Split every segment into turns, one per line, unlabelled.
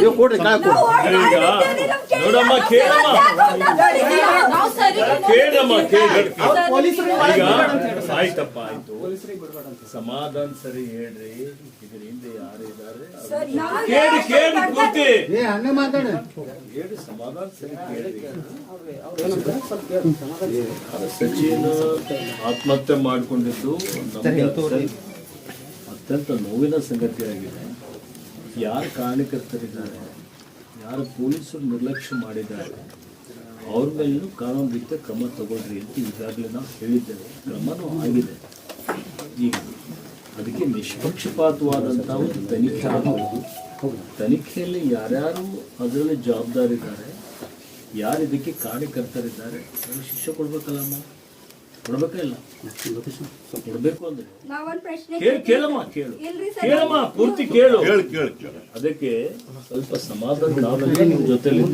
ನೀವು ಕೊಡ್ರಿ ಕಾಳು ಕೊಡ್ರಿ
ನೋಡಮ್ಮ, ಕೇಳಮ್ಮ. ಈಗ ಆಯ್ತಪ್ಪ ಆಯ್ತು. ಸಮಾಧಾನ ಸರಿ ಹೇಳ್ರಿ ಇದ್ರ ಹಿಂದೆ ಯಾರು ಇದ್ದಾರೆ ಕೇಳಿ ಕೇಳಿ
ಏ ಹಂಗೆ ಮಾತಾಡ.
ಸಚಿನ್ ಆತ್ಮಹತ್ಯೆ ಮಾಡಿಕೊಂಡಿದ್ದು ಅತ್ಯಂತ- ನೋವಿನ ನೋವಿನ ಸಂಗತಿಯಾಗಿದೆ. ಯಾರು ಕಾರಣಕರ್ತರಿದ್ದಾರೆ ಯಾರು ಪೊಲೀಸರು ನಿರ್ಲಕ್ಷ್ಯ ಮಾಡಿದ್ದಾರೆ ಅವ್ರ ಮೇಲೂ ಕಾನೂನು ರೀತಿಯ ಕ್ರಮ ತಗೊಳ್ರಿ ಅಂತ ಈಗಾಗಲೇ ನಾವು ಹೇಳಿದ್ದೇವೆ. ಕ್ರಮನೂ ಆಗಿದೆ. ಈಗ ಅದಕ್ಕೆ ನಿಷ್ಪಕ್ಷಪಾತವಾದಂಥ ಒಂದು ತನಿಖೆ ಆಗಬೇಕು ತನಿಖೆಯಲ್ಲಿ ಯಾರ್ಯಾರು ಅದರಲ್ಲಿ ಜವಾಬ್ದಾರಿದ್ದಾರೆ ಯಾರು ಇದಕ್ಕೆ ಕಾರ್ಯಕರ್ತರಿದ್ದಾರೆ ಅವ್ರಿಗೆ ಶಿಕ್ಷೆ ಕೊಡ್ಬೇಕಲ್ಲಮ್ಮ ಕೊಡ್ಬೇಕಾ ಇಲ್ಲ. ಕೊಡ್ಬೇಕು ಅಂದ್ರೆ.
ನಾವೊಂದ್ ಪ್ರಶ್ನೆ
ಕೇಳು ಕೇಳಮ್ಮ ಕೇಳು.
ಇಲ್ರಿ ಸರ್.
ಕೇಳಮ್ಮ ಪೂರ್ತಿ ಕೇಳು.
ಕೇಳಿ ಕೇಳಿ ಕೇಳಿ.
ಅದಕ್ಕೆ ಸ್ವಲ್ಪ ಸಮಾಧಾನ ಕಾಲದಲ್ಲಿ ನಿಮ್ಮ ಜೊತೆಲಿ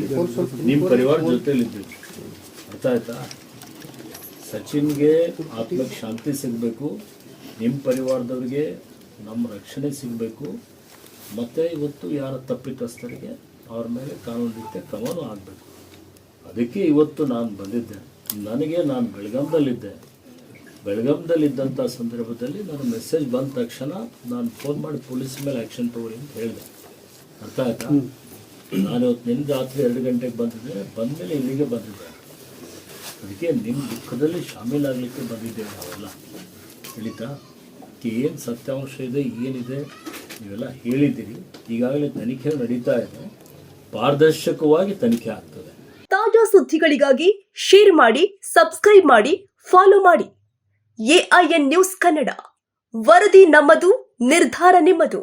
ನಿಮ್ಮ ಪರಿವಾರ ಜೊತೆಲಿ ಅರ್ಥ ಆಯ್ತಾ? ಸಚಿನ್ಗೆ ಆತ್ಮಕ್ಕೆ ಶಾಂತಿ ಸಿಗಬೇಕು ನಿಮ್ಮ ಪರಿವಾರದವ್ರಿಗೆ ನಮ್ಮ ರಕ್ಷಣೆ ಸಿಗಬೇಕು. ಮತ್ತು ಇವತ್ತು ಯಾರ ತಪ್ಪಿತಸ್ಥರಿಗೆ ಅವ್ರ ಮೇಲೆ ಕಾನೂನು ರೀತಿಯ ಕ್ರಮನೂ ಆಗಬೇಕು. ಅದಕ್ಕೆ ಇವತ್ತು ನಾನು ಬಂದಿದ್ದೆ. ನನಗೆ ನಾನು ಬೆಳಗಾಂದಲ್ಲಿದ್ದೆ ಬೆಳಗಾಂದಲ್ಲಿದ್ದಂಥ ಸಂದರ್ಭದಲ್ಲಿ ನಾನು ಮೆಸೇಜ್ ಬಂದ ತಕ್ಷಣ ನಾನು ಫೋನ್ ಮಾಡಿ ಪೊಲೀಸ್ ಮೇಲೆ ಆ್ಯಕ್ಷನ್ ತಗೊಳ್ಳಿ ಅಂತ ಹೇಳಿದೆ. ಅರ್ಥ ಆಯ್ತಾ? ನಾನು ಇವತ್ತು ನಿನ್ನ ರಾತ್ರಿ ಎರಡು ಗಂಟೆಗೆ ಬಂದಿದ್ದೆ. ಬಂದಮೇಲೆ ಇಲ್ಲಿಗೆ ಬಂದಿದ್ದೆ. ಅದಕ್ಕೆ ನಿಮ್ಮ ದುಃಖದಲ್ಲಿ ಶಾಮೀಲಾಗಲಿಕ್ಕೆ ಬಂದಿದ್ದೇವೆ ನಾವೆಲ್ಲ. ತಿಳಿತಾ ಏನು ಸತ್ಯಾಂಶ ಇದೆ? ಏನಿದೆ? ನೀವೆಲ್ಲ ಹೇಳಿದ್ದೀರಿ. ಈಗಾಗಲೇ ತನಿಖೆ ನಡೀತಾ ಇದೆ. ಪಾರದರ್ಶಕವಾಗಿ ತನಿಖೆ ಆಗ್ತದೆ.
ತಾಜಾ ಸುದ್ದಿಗಳಿಗಾಗಿ ಶೇರ್ ಮಾಡಿ ಸಬ್ಸ್ಕ್ರೈಬ್ ಮಾಡಿ ಫಾಲೋ ಮಾಡಿ. ಎಐಎನ್ ನ್ಯೂಸ್ ಕನ್ನಡ ವರದಿ ನಮ್ಮದು, ನಿರ್ಧಾರ ನಿಮ್ಮದು.